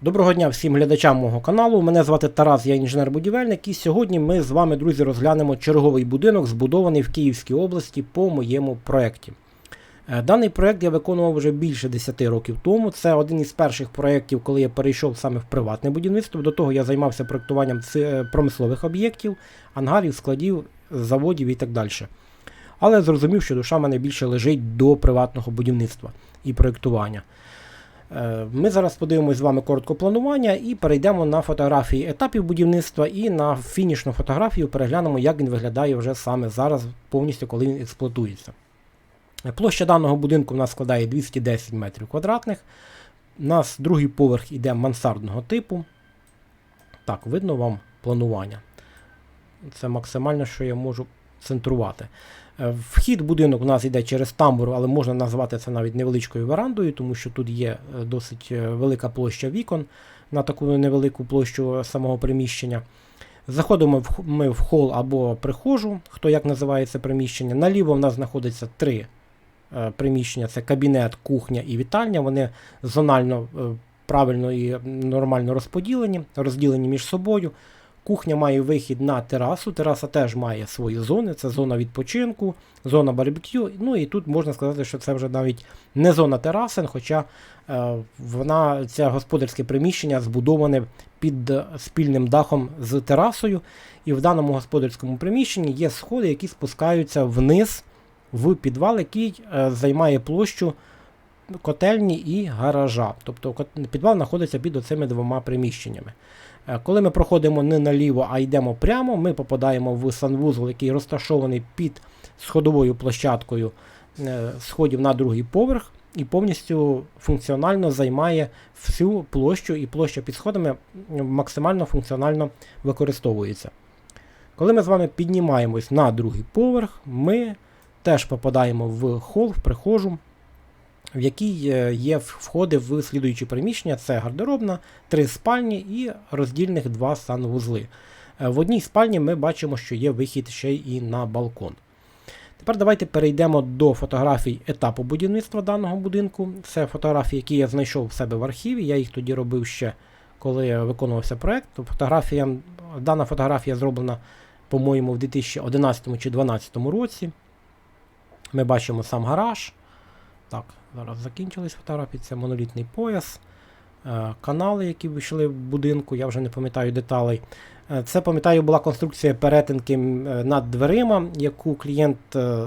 Доброго дня всім глядачам мого каналу. Мене звати Тарас, я інженер-будівельник, і сьогодні ми з вами, друзі, розглянемо черговий будинок, збудований в Київській області по моєму проєкті. Е, Даний проєкт я виконував вже більше 10 років тому. Це один із перших проєктів, коли я перейшов саме в приватне будівництво. До того я займався проєктуванням е, промислових об'єктів, ангарів, складів, заводів і так далі. Але зрозумів, що душа в мене більше лежить до приватного будівництва і проєктування. Е, Ми зараз подивимось з вами коротко планування і перейдемо на фотографії етапів будівництва і на фінішну фотографію переглянемо, як він виглядає вже саме зараз, повністю, коли він експлуатується. Е, Площа даного будинку у нас складає 210 метрів квадратних. У нас другий поверх іде мансардного типу. Так, видно вам планування. Це максимально, що я можу центрувати. Е, Вхід будинок у нас йде через тамбур, але можна назвати це навіть невеличкою верандою, тому що тут є е, досить е, велика площа вікон на таку невелику площу самого приміщення. Заходимо ми в хол або прихожу, хто як називає це приміщення. Наліво в нас знаходиться три приміщення: це кабінет, кухня і вітальня. Вони зонально правильно і нормально розподілені, розділені між собою. Кухня має вихід на терасу. Тераса теж має свої зони. Це зона відпочинку, зона барбекю. Ну і тут можна сказати, що це вже навіть не зона тераси, хоча е, вона, це господарське приміщення збудоване під е, спільним дахом з терасою. І в даному господарському приміщенні є сходи, які спускаються вниз в підвал, який е, займає площу котельні і гаража. Тобто підвал знаходиться під оцими двома приміщеннями. Е, Коли ми проходимо не наліво, а йдемо прямо, ми попадаємо в санвузол, який розташований під сходовою площадкою е, сходів на другий поверх, і повністю функціонально займає всю площу, і площа під сходами максимально функціонально використовується. Коли ми з вами піднімаємось на другий поверх, ми теж попадаємо в хол, в прихожу, в якій е, є входи в слідуючі приміщення: це гардеробна, три спальні і роздільних два санвузли. Е, В одній спальні ми бачимо, що є вихід ще і на балкон. Тепер давайте перейдемо до фотографій етапу будівництва даного будинку. Це фотографії, які я знайшов в себе в архіві. Я їх тоді робив ще, коли виконувався проект. Фотографія, дана фотографія зроблена, по-моєму, в 2011 чи 2012 році. Ми бачимо сам гараж. Так, зараз закінчились фотографії. Це монолітний пояс, е, канали, які вийшли в будинку, я вже не пам'ятаю деталей. Е, Це, пам'ятаю, була конструкція перетинки е, над дверима, яку клієнт,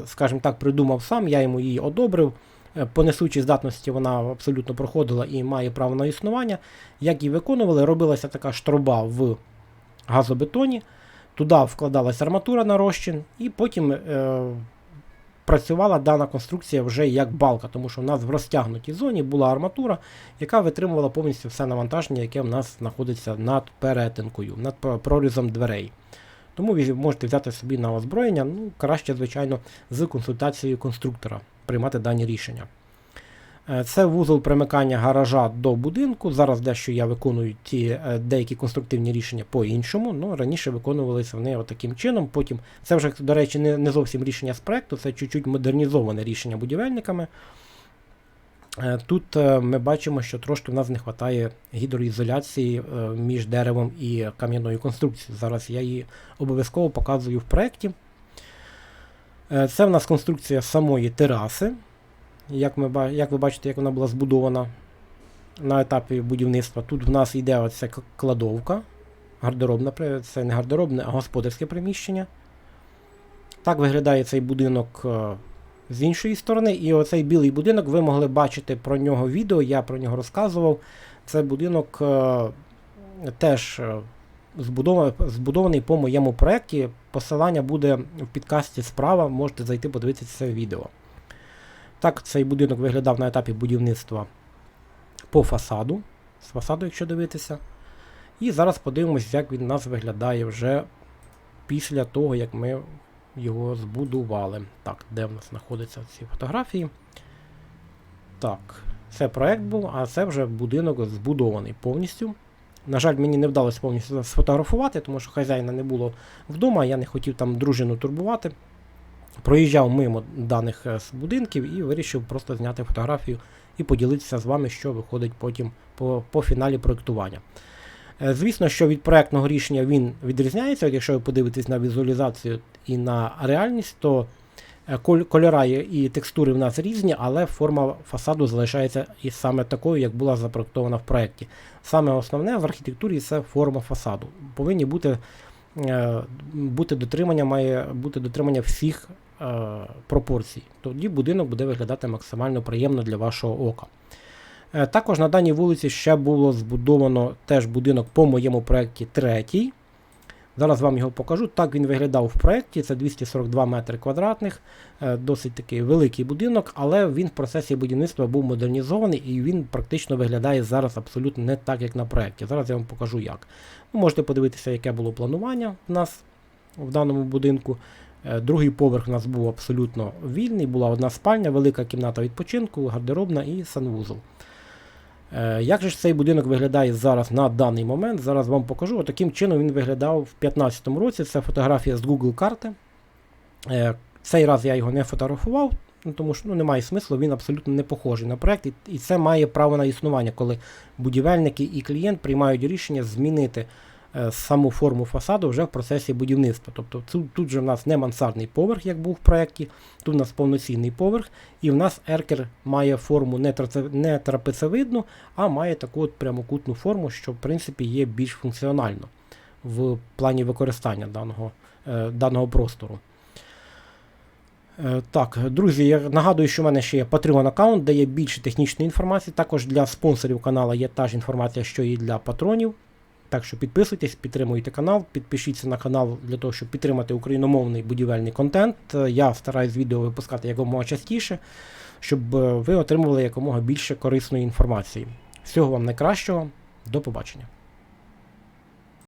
скажімо так, придумав сам, я йому її одобрив. По несучій здатності вона абсолютно проходила і має право на існування. Як її виконували, робилася така штроба в газобетоні, туди вкладалася арматура на розчин, і потім працювала дана конструкція вже як балка, тому що в нас в розтягнутій зоні була арматура, яка витримувала повністю все навантаження, яке в нас знаходиться над перетинкою, над прорізом дверей. Тому ви можете взяти собі на озброєння, ну, краще, звичайно, з консультацією конструктора приймати дані рішення. Е, Це вузол примикання гаража до будинку. Зараз дещо я виконую ті е, деякі конструктивні рішення по-іншому. Ну, раніше виконувалися вони отаким чином. Потім це вже, до речі, не, не зовсім рішення з проекту, це чуть-чуть модернізоване рішення будівельниками. Е, Тут ми бачимо, що трошки в нас не вистачає гідроізоляції між деревом і кам'яною конструкцією. Зараз я її обов'язково показую в проєкті. Це в нас конструкція самої тераси. Як, ми, як ви бачите, як вона була збудована на етапі будівництва. Тут в нас йде оця кладовка. Гардеробна, це не гардеробне, а господарське приміщення. Так виглядає цей будинок е, з іншої сторони. І оцей білий будинок ви могли бачити про нього відео, я про нього розказував. Це будинок е, теж е, збудований, збудований по моєму проєкті. Посилання буде в підкасті справа, можете зайти подивитися це відео. Так цей будинок виглядав на етапі будівництва по фасаду. З фасаду, якщо дивитися. І зараз подивимось, як він у нас виглядає вже після того, як ми його збудували. Так, де в нас знаходяться ці фотографії? Так, це проект був, а це вже будинок збудований повністю. На жаль, мені не вдалося повністю сфотографувати, тому що хазяїна не було вдома, я не хотів там дружину турбувати. Проїжджав мимо даних е, будинків і вирішив просто зняти фотографію, і поділитися з вами, що виходить потім по, по фіналі проєктування. Е, Звісно, що від проектного рішення він відрізняється. Якщо ви подивитесь на візуалізацію і на реальність, то е, кольора і текстури в нас різні, але форма фасаду залишається і саме такою, як була запроектована в проєкті. Саме основне в архітектурі це форма фасаду. Повинні бути, бути дотримання, має бути дотримання всіх е, пропорцій. Тоді будинок буде виглядати максимально приємно для вашого ока. Е, Також на даній вулиці ще було збудовано теж будинок по моєму проєкті третій. Зараз вам його покажу. Так він виглядав в проєкті. Це 242 метри квадратних, е, досить такий великий будинок, але він в процесі будівництва був модернізований і він практично виглядає зараз абсолютно не так, як на проєкті. Зараз я вам покажу як. Ви можете подивитися, яке було планування в нас в даному будинку. Е, Другий поверх у нас був абсолютно вільний, була одна спальня, велика кімната відпочинку, гардеробна і санвузол. Е, Як же ж цей будинок виглядає зараз на даний момент? Зараз вам покажу. Таким чином він виглядав в 2015 році. Це фотографія з Google карти. Е, Цей раз я його не фотографував, ну, тому що ну, немає смислу, він абсолютно не похожий на проект, і, це має право на існування, коли будівельники і клієнт приймають рішення змінити саму форму фасаду вже в процесі будівництва. Тобто тут, тут же в нас не мансардний поверх, як був в проєкті, тут у нас повноцінний поверх, і в нас еркер має форму не трапецевидну, а має таку от прямокутну форму, що в принципі є більш функціонально в плані використання даного, е, даного простору. Е, Так, друзі, я нагадую, що в мене ще є Patreon аккаунт, де є більше технічної інформації. Також для спонсорів каналу є та ж інформація, що і для патронів. Так що підписуйтесь, підтримуйте канал, підпишіться на канал для того, щоб підтримати україномовний будівельний контент. Е, Я стараюсь відео випускати якомога частіше, щоб е, ви отримували якомога більше корисної інформації. Всього вам найкращого, до побачення.